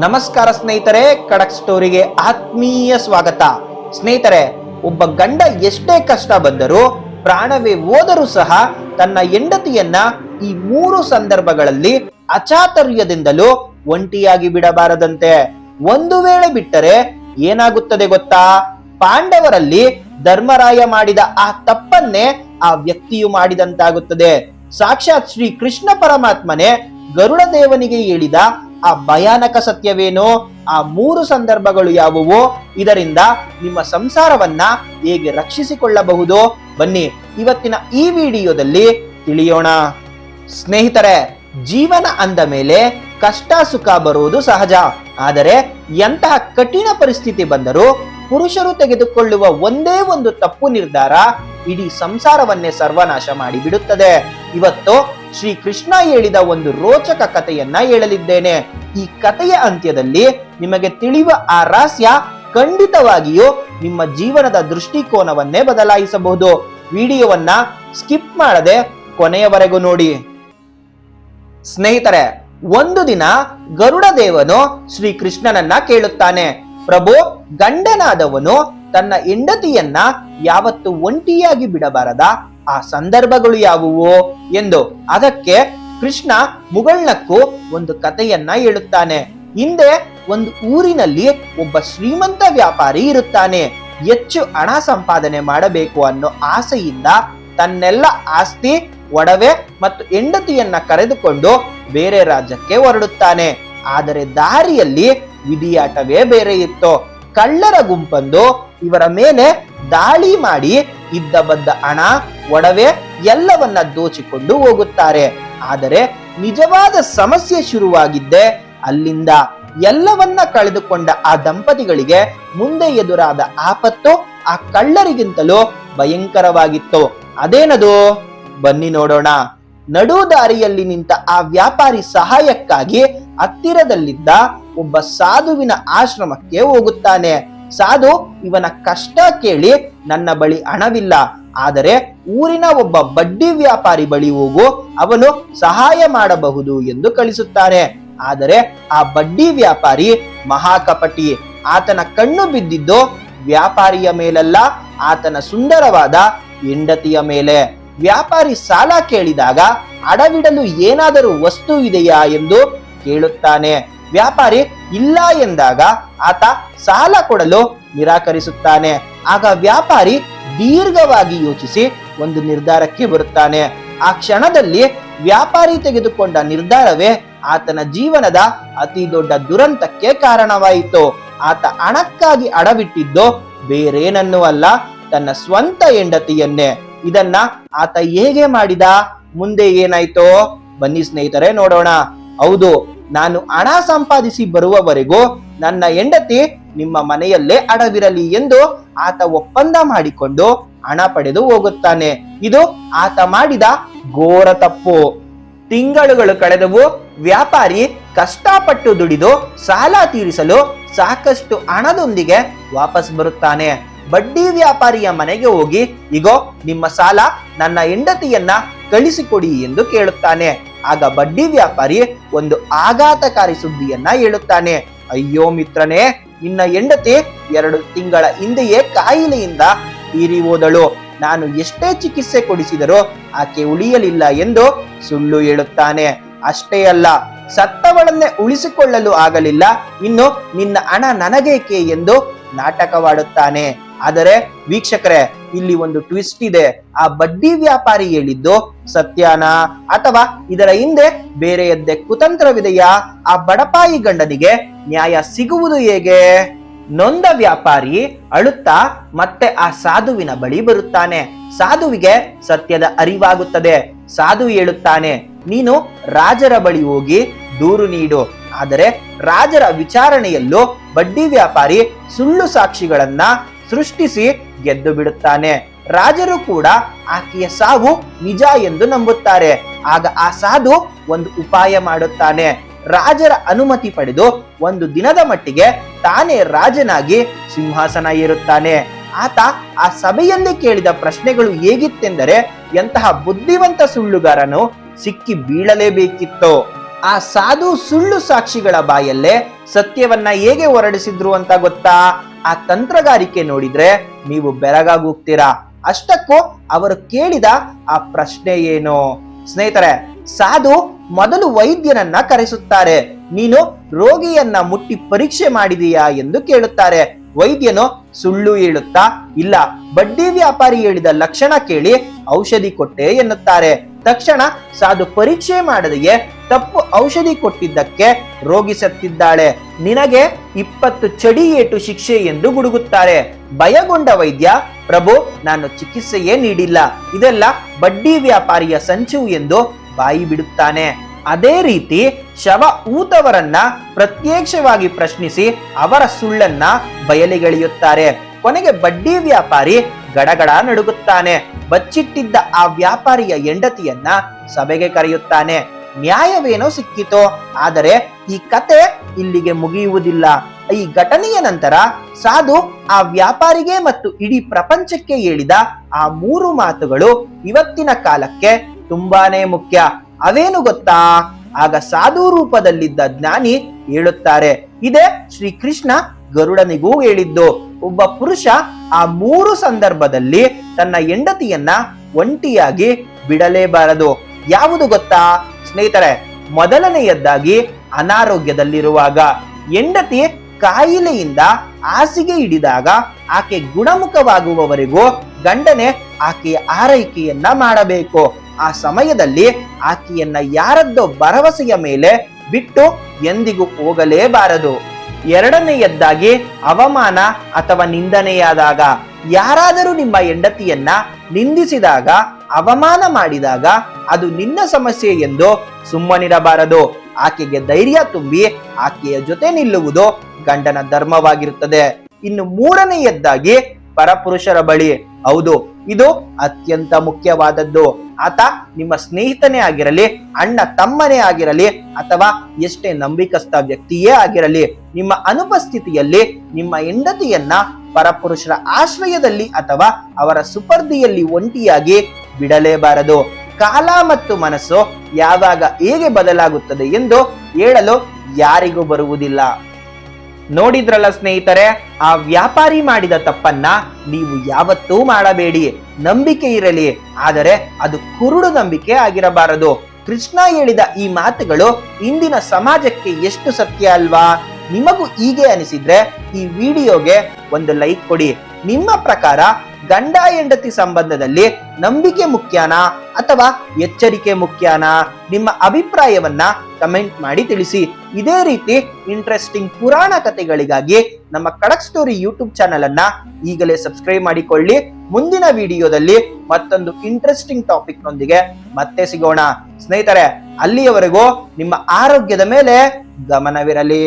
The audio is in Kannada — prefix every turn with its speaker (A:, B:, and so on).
A: ನಮಸ್ಕಾರ ಸ್ನೇಹಿತರೆ, ಕಡಕ್ ಸ್ಟೋರಿಗೆ ಆತ್ಮೀಯ ಸ್ವಾಗತ. ಸ್ನೇಹಿತರೆ, ಒಬ್ಬ ಗಂಡ ಎಷ್ಟೇ ಕಷ್ಟ ಬಂದರೂ ಪ್ರಾಣವೇ ಹೋದರೂ ಸಹ ತನ್ನ ಹೆಂಡತಿಯನ್ನ ಈ ಮೂರು ಸಂದರ್ಭಗಳಲ್ಲಿ ಅಚಾತುರ್ಯದಿಂದಲೂ ಒಂಟಿಯಾಗಿ ಬಿಡಬಾರದಂತೆ. ಒಂದು ವೇಳೆ ಬಿಟ್ಟರೆ ಏನಾಗುತ್ತದೆ ಗೊತ್ತಾ? ಪಾಂಡವರಲ್ಲಿ ಧರ್ಮರಾಯ ಮಾಡಿದ ಆ ತಪ್ಪನ್ನೇ ಆ ವ್ಯಕ್ತಿಯು ಮಾಡಿದಂತಾಗುತ್ತದೆ. ಸಾಕ್ಷಾತ್ ಶ್ರೀ ಕೃಷ್ಣ ಪರಮಾತ್ಮನೇ ಗರುಡ ದೇವನಿಗೆ ಹೇಳಿದ ಆ ಭಯಾನಕ ಸತ್ಯವೇನು, ಆ ಮೂರು ಸಂದರ್ಭಗಳು ಯಾವುವು, ಇದರಿಂದ ನಿಮ್ಮ ಸಂಸಾರವನ್ನ ಹೇಗೆ ರಕ್ಷಿಸಿಕೊಳ್ಳಬಹುದು, ಬನ್ನಿ ಇವತ್ತಿನ ಈ ವಿಡಿಯೋದಲ್ಲಿ ತಿಳಿಯೋಣ. ಸ್ನೇಹಿತರೆ, ಜೀವನ ಅಂದ ಮೇಲೆ ಕಷ್ಟ, ಸುಖ ಬರುವುದು ಸಹಜ. ಆದರೆ ಎಂತಹ ಕಠಿಣ ಪರಿಸ್ಥಿತಿ ಬಂದರೂ ಪುರುಷರು ತೆಗೆದುಕೊಳ್ಳುವ ಒಂದೇ ಒಂದು ತಪ್ಪು ನಿರ್ಧಾರ ಇಡೀ ಸಂಸಾರವನ್ನೇ ಸರ್ವನಾಶ ಮಾಡಿಬಿಡುತ್ತದೆ. ಇವತ್ತು ಶ್ರೀ ಕೃಷ್ಣ ಹೇಳಿದ ಒಂದು ರೋಚಕ ಕಥೆಯನ್ನ ಹೇಳಲಿದ್ದೇನೆ. ಈ ಕಥೆಯ ಅಂತ್ಯದಲ್ಲಿ ನಿಮಗೆ ತಿಳಿಯುವ ಆ ರಹಸ್ಯ ಖಂಡಿತವಾಗಿಯೂ ನಿಮ್ಮ ಜೀವನದ ದೃಷ್ಟಿಕೋನವನ್ನೇ ಬದಲಾಯಿಸಬಹುದು. ವಿಡಿಯೋವನ್ನ ಸ್ಕಿಪ್ ಮಾಡದೆ ಕೊನೆಯವರೆಗೂ ನೋಡಿ. ಸ್ನೇಹಿತರೆ, ಒಂದು ದಿನ ಗರುಡ ದೇವನು ಶ್ರೀ ಕೃಷ್ಣನನ್ನ ಕೇಳುತ್ತಾನೆ. ಪ್ರಭು, ಗಂಡನಾದವನು ತನ್ನ ಹೆಂಡತಿಯನ್ನ ಯಾವತ್ತು ಒಂಟಿಯಾಗಿ ಬಿಡಬಾರದ ಆ ಸಂದರ್ಭಗಳು ಯಾವುವು? ಎಂದು. ಅದಕ್ಕೆ ಕೃಷ್ಣ ಮುಗಳ್ನಕ್ಕೂ ಒಂದು ಕಥೆಯನ್ನ ಹೇಳುತ್ತಾನೆ. ಹಿಂದೆ ಒಂದು ಊರಿನಲ್ಲಿ ಒಬ್ಬ ಶ್ರೀಮಂತ ವ್ಯಾಪಾರಿ ಇರುತ್ತಾನೆ. ಹೆಚ್ಚು ಹಣ ಸಂಪಾದನೆ ಮಾಡಬೇಕು ಅನ್ನೋ ಆಸೆಯಿಂದ ತನ್ನೆಲ್ಲ ಆಸ್ತಿ, ಒಡವೆ ಮತ್ತು ಹೆಂಡತಿಯನ್ನ ಕರೆದುಕೊಂಡು ಬೇರೆ ರಾಜ್ಯಕ್ಕೆ ಹೊರಡುತ್ತಾನೆ. ಆದರೆ ದಾರಿಯಲ್ಲಿ ವಿಧಿಯಾಟವೇ ಬೇರೆ ಇತ್ತು. ಕಳ್ಳರ ಗುಂಪೊಂದು ಇವರ ಮೇಲೆ ದಾಳಿ ಮಾಡಿ ಇದ್ದ ಬದ್ದ ಹಣ, ಒಡವೆ ಎಲ್ಲವನ್ನ ದೋಚಿಕೊಂಡು ಹೋಗುತ್ತಾರೆ. ಆದರೆ ನಿಜವಾದ ಸಮಸ್ಯೆ ಶುರುವಾಗಿದ್ದೆ ಅಲ್ಲಿಂದ ಎಲ್ಲವನ್ನ ಕಳೆದುಕೊಂಡ ಆ ದಂಪತಿಗಳಿಗೆ ಮುಂದೆ ಎದುರಾದ ಆಪತ್ತು ಆ ಕಳ್ಳರಿಗಿಂತಲೂ ಭಯಂಕರವಾಗಿತ್ತು. ಅದೇನದು? ಬನ್ನಿ ನೋಡೋಣ. ನಡು ದಾರಿಯಲ್ಲಿ ನಿಂತ ಆ ವ್ಯಾಪಾರಿ ಸಹಾಯಕ್ಕಾಗಿ ಹತ್ತಿರದಲ್ಲಿದ್ದ ಒಬ್ಬ ಸಾಧುವಿನ ಆಶ್ರಮಕ್ಕೆ ಹೋಗುತ್ತಾನೆ. ಸಾಧು, ಇವನ ಕಷ್ಟ ಕೇಳಿ ನನ್ನ ಬಳಿ ಹಣವಿಲ್ಲ. ಆದರೆ ಊರಿನ ಒಬ್ಬ ಬಡ್ಡಿ ವ್ಯಾಪಾರಿ ಬಳಿ ಹೋಗು ಅವನು ಸಹಾಯ ಮಾಡಬಹುದು ಎಂದು ಕಳಿಸುತ್ತಾರೆ. ಆದರೆ ಆ ಬಡ್ಡಿ ವ್ಯಾಪಾರಿ ಮಹಾಕಪಟಿ, ಆತನ ಕಣ್ಣು ಬಿದ್ದಿದ್ದು ವ್ಯಾಪಾರಿಯ ಮೇಲಲ್ಲ, ಆತನ ಸುಂದರವಾದ ಹೆಂಡತಿಯ ಮೇಲೆ. ವ್ಯಾಪಾರಿ ಸಾಲ ಕೇಳಿದಾಗ ಅಡವಿಡಲು ಏನಾದರೂ ವಸ್ತು ಇದೆಯಾ ಎಂದು ಕೇಳುತ್ತಾನೆ. ವ್ಯಾಪಾರಿ, ಇಲ್ಲ ಎಂದಾಗ ಆತ ಸಾಲ ಕೊಡಲು ನಿರಾಕರಿಸುತ್ತಾನೆ. ಆಗ ವ್ಯಾಪಾರಿ ದೀರ್ಘವಾಗಿ ಯೋಚಿಸಿ ಒಂದು ನಿರ್ಧಾರಕ್ಕೆ ಬರುತ್ತಾನೆ. ಆ ಕ್ಷಣದಲ್ಲಿ ವ್ಯಾಪಾರಿ ತೆಗೆದುಕೊಂಡ ನಿರ್ಧಾರವೇ ಆತನ ಜೀವನದ ಅತಿ ದೊಡ್ಡ ದುರಂತಕ್ಕೆ ಕಾರಣವಾಯಿತು. ಆತ ಹಣಕ್ಕಾಗಿ ಅಡವಿಟ್ಟಿದ್ದು ಬೇರೇನನ್ನೂ ಅಲ್ಲ ತನ್ನ ಸ್ವಂತ ಹೆಂಡತಿಯನ್ನೇ. ಇದನ್ನ ಆತ ಹೇಗೆ ಮಾಡಿದ? ಮುಂದೆ ಏನಾಯ್ತೋ? ಬನ್ನಿ ಸ್ನೇಹಿತರೆ, ನೋಡೋಣ. ಹೌದು, ನಾನು ಹಣ ಸಂಪಾದಿಸಿ ಬರುವವರೆಗೂ ನನ್ನ ಹೆಂಡತಿ ನಿಮ್ಮ ಮನೆಯಲ್ಲೇ ಅಡವಿರಲಿ ಎಂದು ಆತ ಒಪ್ಪಂದ ಮಾಡಿಕೊಂಡು ಹಣ ಪಡೆದು ಹೋಗುತ್ತಾನೆ. ಇದು ಆತ ಮಾಡಿದ ಘೋರ ತಪ್ಪು. ತಿಂಗಳುಗಳು ಕಳೆದವು. ವ್ಯಾಪಾರಿ ಕಷ್ಟಪಟ್ಟು ದುಡಿದು ಸಾಲ ತೀರಿಸಲು ಸಾಕಷ್ಟು ಹಣದೊಂದಿಗೆ ವಾಪಸ್ ಬರುತ್ತಾನೆ. ಬಡ್ಡಿ ವ್ಯಾಪಾರಿಯ ಮನೆಗೆ ಹೋಗಿ, ಇಗೋ, ನಿಮ್ಮ ಸಾಲ ನನ್ನ ಹೆಂಡತಿಯನ್ನ ಕಳಿಸಿಕೊಡಿ ಎಂದು ಕೇಳುತ್ತಾನೆ. ಆಗ ಬಡ್ಡಿ ವ್ಯಾಪಾರಿ ಒಂದು ಆಘಾತಕಾರಿ ಸುದ್ದಿಯನ್ನ ಹೇಳುತ್ತಾನೆ. ಅಯ್ಯೋ ಮಿತ್ರನೇ ನಿನ್ನ ಹೆಂಡತಿ ಎರಡು ತಿಂಗಳ ಹಿಂದೆಯೇ ಕಾಯಿಲೆಯಿಂದ ತೀರಿ ಹೋದಳು ನಾನು ಎಷ್ಟೇ ಚಿಕಿತ್ಸೆ ಕೊಡಿಸಿದರೂ ಆಕೆ ಉಳಿಯಲಿಲ್ಲ ಎಂದು ಸುಳ್ಳು ಹೇಳುತ್ತಾನೆ. ಅಷ್ಟೇ ಅಲ್ಲ, ಸತ್ತವಳನ್ನೇ ಉಳಿಸಿಕೊಳ್ಳಲು ಆಗಲಿಲ್ಲ. ಇನ್ನು ನಿನ್ನ ಹಣ ನನಗೇಕೆ ಎಂದು ನಾಟಕವಾಡುತ್ತಾನೆ. ಆದರೆ ವೀಕ್ಷಕರೇ, ಇಲ್ಲಿ ಒಂದು ಟ್ವಿಸ್ಟ್ ಇದೆ. ಆ ಬಡ್ಡಿ ವ್ಯಾಪಾರಿ ಹೇಳಿದ್ದು ಸತ್ಯಾನ? ಅಥವಾ ಇದರ ಹಿಂದೆ ಬೇರೆಯದ್ದೇ ಕುತಂತ್ರವಿದೆಯಾ? ಆ ಬಡಪಾಯಿ ಗಂಡನಿಗೆ ನ್ಯಾಯ ಸಿಗುವುದು ಹೇಗೆ? ನೊಂದ ವ್ಯಾಪಾರಿ ಅಳುತ್ತಾ ಮತ್ತೆ ಆ ಸಾಧುವಿನ ಬಳಿ ಬರುತ್ತಾನೆ. ಸಾಧುವಿಗೆ ಸತ್ಯದ ಅರಿವಾಗುತ್ತದೆ. ಸಾಧು ಹೇಳುತ್ತಾನೆ, ನೀನು ರಾಜರ ಬಳಿ ಹೋಗಿ ದೂರು ನೀಡು. ಆದರೆ ರಾಜರ ವಿಚಾರಣೆಯಲ್ಲೂ ಬಡ್ಡಿ ವ್ಯಾಪಾರಿ ಸುಳ್ಳು ಸಾಕ್ಷಿಗಳನ್ನ ಸೃಷ್ಟಿಸಿ ಗೆದ್ದು ಬಿಡುತ್ತಾನೆ. ರಾಜರು ಕೂಡ ಆಕೆಯ ಸಾವು ನಿಜ ಎಂದು ನಂಬುತ್ತಾರೆ. ಆಗ ಆ ಸಾಧು ಒಂದು ಉಪಾಯ ಮಾಡುತ್ತಾನೆ. ರಾಜರ ಅನುಮತಿ ಪಡೆದು ಒಂದು ದಿನದ ಮಟ್ಟಿಗೆ ತಾನೇ ರಾಜನಾಗಿ ಸಿಂಹಾಸನ ಏರುತ್ತಾನೆ. ಆತ ಆ ಸಭೆಯಲ್ಲಿ ಕೇಳಿದ ಪ್ರಶ್ನೆಗಳು ಹೇಗಿತ್ತೆಂದರೆ ಎಂತಹ ಬುದ್ಧಿವಂತ ಸುಳ್ಳುಗಾರನು ಸಿಕ್ಕಿ ಬೀಳಲೇಬೇಕಿತ್ತು. ಆ ಸಾಧು ಸುಳ್ಳು ಸಾಕ್ಷಿಗಳ ಬಾಯಲ್ಲೇ ಸತ್ಯವನ್ನ ಹೇಗೆ ಹೊರಡಿಸಿದ್ರು ಅಂತ ಗೊತ್ತಾ? ಆ ತಂತ್ರಗಾರಿಕೆ ನೋಡಿದ್ರೆ ನೀವು ಬೆರಗಾಗೋಗ್ತೀರಾ? ಅಷ್ಟಕ್ಕೂ ಅವರು ಕೇಳಿದ ಆ ಪ್ರಶ್ನೆ ಏನು? ಸ್ನೇಹಿತರೆ, ಸಾಧು ಮೊದಲು ವೈದ್ಯನನ್ನ ಕರೆಸುತ್ತಾರೆ. ನೀನು ರೋಗಿಯನ್ನ ಮುಟ್ಟಿ ಪರೀಕ್ಷೆ ಮಾಡಿದೀಯಾ ಎಂದು ಕೇಳುತ್ತಾರೆ. ವೈದ್ಯನು ಸುಳ್ಳು ಹೇಳುತ್ತಾ, ಇಲ್ಲ, ಬಡ್ಡಿ ವ್ಯಾಪಾರಿ ಹೇಳಿದ ಲಕ್ಷಣ ಕೇಳಿ ಔಷಧಿ ಕೊಟ್ಟೆ ಎನ್ನುತ್ತಾರೆ. ತಕ್ಷಣ ಸಾಧು ಪರೀಕ್ಷೆ ಮಾಡದೆಯೇ ತಪ್ಪು ಔಷಧಿ ಕೊಟ್ಟಿದ್ದಕ್ಕೆ ರೋಗಿ ಸತ್ತಿದ್ದಾಳೆ. ನಿನಗೆ ಇಪ್ಪತ್ತು ಚಡಿ ಏಟು ಶಿಕ್ಷೆ ಎಂದು ಗುಡುಗುತ್ತಾರೆ. ಭಯಗೊಂಡ ವೈದ್ಯ, ಪ್ರಭು, ನಾನು ಚಿಕಿತ್ಸೆಯೇ ನೀಡಿಲ್ಲ. ಇದೆಲ್ಲ ಬಡ್ಡಿ ವ್ಯಾಪಾರಿಯ ಸಂಚು ಎಂದು ಬಾಯಿ ಬಿಡುತ್ತಾನೆ. ಅದೇ ರೀತಿ ಶವ ಊತವರನ್ನ ಪ್ರತ್ಯಕ್ಷವಾಗಿ ಪ್ರಶ್ನಿಸಿ ಅವರ ಸುಳ್ಳನ್ನ ಬಯಲಿಗೆಳೆಯುತ್ತಾರೆ. ಕೊನೆಗೆ ಬಡ್ಡಿ ವ್ಯಾಪಾರಿ ಗಡಗಡ ನಡುಗುತ್ತಾನೆ. ಬಚ್ಚಿಟ್ಟಿದ್ದ ಆ ವ್ಯಾಪಾರಿಯ ಹೆಂಡತಿಯನ್ನ ಸಭೆಗೆ ಕರೆಯುತ್ತಾನೆ. ನ್ಯಾಯವೇನೋ ಸಿಕ್ಕಿತೋ, ಆದರೆ ಈ ಕತೆ ಇಲ್ಲಿಗೆ ಮುಗಿಯುವುದಿಲ್ಲ. ಈ ಘಟನೆಯ ನಂತರ ಸಾಧು ಆ ವ್ಯಾಪಾರಿಗೆ ಮತ್ತು ಇಡೀ ಪ್ರಪಂಚಕ್ಕೆ ಹೇಳಿದ ಆ ಮೂರು ಮಾತುಗಳು ಇವತ್ತಿನ ಕಾಲಕ್ಕೆ ತುಂಬಾನೇ ಮುಖ್ಯ. ಅವೇನು ಗೊತ್ತಾ? ಆಗ ಸಾಧು ರೂಪದಲ್ಲಿದ್ದ ಜ್ಞಾನಿ ಹೇಳುತ್ತಾರೆ, ಇದೆ ಶ್ರೀಕೃಷ್ಣ ಗರುಡನಿಗೂ ಹೇಳಿದ್ದು, ಒಬ್ಬ ಪುರುಷ ಆ ಮೂರು ಸಂದರ್ಭದಲ್ಲಿ ತನ್ನ ಹೆಂಡತಿಯನ್ನ ಒಂಟಿಯಾಗಿ ಬಿಡಲೇಬಾರದು. ಯಾವುದು ಗೊತ್ತಾ? ಸ್ನೇಹಿತರೆ, ಮೊದಲನೆಯದ್ದಾಗಿ ಅನಾರೋಗ್ಯದಲ್ಲಿರುವಾಗ. ಹೆಂಡತಿ ಕಾಯಿಲೆಯಿಂದ ಹಾಸಿಗೆ ಹಿಡಿದಾಗ ಆಕೆ ಗುಣಮುಖವಾಗುವವರೆಗೂ ಗಂಡನೆ ಆಕೆಯ ಆರೈಕೆಯನ್ನ ಮಾಡಬೇಕು. ಆ ಸಮಯದಲ್ಲಿ ಆಕೆಯನ್ನ ಯಾರದ್ದೋ ಭರವಸೆಯ ಮೇಲೆ ಬಿಟ್ಟು ಎಂದಿಗೂ ಹೋಗಲೇಬಾರದು. ಎರಡನೆಯದ್ದಾಗಿ ಅವಮಾನ ಅಥವಾ ನಿಂದನೆಯಾದಾಗ ಯಾರಾದರೂ ನಿಮ್ಮ ಹೆಂಡತಿಯನ್ನ ನಿಂದಿಸಿದಾಗ, ಅವಮಾನ ಮಾಡಿದಾಗ ಅದು ನಿನ್ನ ಸಮಸ್ಯೆ ಎಂದು ಸುಮ್ಮನಿರಬಾರದು. ಆಕೆಗೆ ಧೈರ್ಯ ತುಂಬಿ ಆಕೆಯ ಜೊತೆ ನಿಲ್ಲುವುದು ಗಂಡನ ಧರ್ಮವಾಗಿರುತ್ತದೆ. ಇನ್ನು ಮೂರನೆಯದ್ದಾಗಿ ಪರಪುರುಷರ ಬಳಿ. ಹೌದು, ಇದು ಅತ್ಯಂತ ಮುಖ್ಯವಾದದ್ದು. ಆತ ನಿಮ್ಮ ಸ್ನೇಹಿತನೇ ಆಗಿರಲಿ, ಅಣ್ಣ ತಮ್ಮನೇ ಆಗಿರಲಿ, ಅಥವಾ ಎಷ್ಟೇ ನಂಬಿಕಸ್ಥ ವ್ಯಕ್ತಿಯೇ ಆಗಿರಲಿ, ನಿಮ್ಮ ಅನುಪಸ್ಥಿತಿಯಲ್ಲಿ, ನಿಮ್ಮ ಹೆಂಡತಿಯನ್ನ ಪರಪುರುಷರ ಆಶ್ರಯದಲ್ಲಿ ಅಥವಾ ಅವರ ಸುಪರ್ದಿಯಲ್ಲಿ ಒಂಟಿಯಾಗಿ ಬಿಡಲೇಬಾರದು. ಕಾಲ ಮತ್ತು ಮನಸ್ಸು ಯಾವಾಗ ಹೇಗೆ ಬದಲಾಗುತ್ತದೆ ಎಂದು ಹೇಳಲು ಯಾರಿಗೂ ಬರುವುದಿಲ್ಲ. ನೋಡಿದ್ರಲ್ಲ ಸ್ನೇಹಿತರೆ, ಆ ವ್ಯಾಪಾರಿ ಮಾಡಿದ ತಪ್ಪನ್ನ ನೀವು ಯಾವತ್ತೂ ಮಾಡಬೇಡಿ. ನಂಬಿಕೆ ಇರಲಿ, ಆದರೆ ಅದು ಕುರುಡು ನಂಬಿಕೆ ಆಗಿರಬಾರದು. ಕೃಷ್ಣ ಹೇಳಿದ ಈ ಮಾತುಗಳು ಇಂದಿನ ಸಮಾಜಕ್ಕೆ ಎಷ್ಟು ಸತ್ಯ ಅಲ್ವಾ? ನಿಮಗೂ ಹೀಗೆ ಅನಿಸಿದ್ರೆ ಈ ವಿಡಿಯೋಗೆ ಒಂದು ಲೈಕ್ ಕೊಡಿ. ನಿಮ್ಮ ಪ್ರಕಾರ ಗಂಡ ಹೆಂಡತಿ ಸಂಬಂಧದಲ್ಲಿ ನಂಬಿಕೆ ಮುಖ್ಯನಾ ಅಥವಾ ಎಚ್ಚರಿಕೆ ಮುಖ್ಯನಾ? ನಿಮ್ಮ ಅಭಿಪ್ರಾಯವನ್ನ ಕಮೆಂಟ್ ಮಾಡಿ ತಿಳಿಸಿ. ಇದೇ ರೀತಿ ಇಂಟ್ರೆಸ್ಟಿಂಗ್ ಪುರಾಣ ಕಥೆಗಳಿಗಾಗಿ ನಮ್ಮ ಕಡಕ್ ಸ್ಟೋರಿ ಯೂಟ್ಯೂಬ್ ಚಾನೆಲ್ ಅನ್ನ ಈಗಲೇ ಸಬ್ಸ್ಕ್ರೈಬ್ ಮಾಡಿಕೊಳ್ಳಿ. ಮುಂದಿನ ವಿಡಿಯೋದಲ್ಲಿ ಮತ್ತೊಂದು ಇಂಟ್ರೆಸ್ಟಿಂಗ್ ಟಾಪಿಕ್ ನೊಂದಿಗೆ ಮತ್ತೆ ಸಿಗೋಣ. ಸ್ನೇಹಿತರೆ, ಅಲ್ಲಿಯವರೆಗೂ ನಿಮ್ಮ ಆರೋಗ್ಯದ ಮೇಲೆ ಗಮನವಿರಲಿ.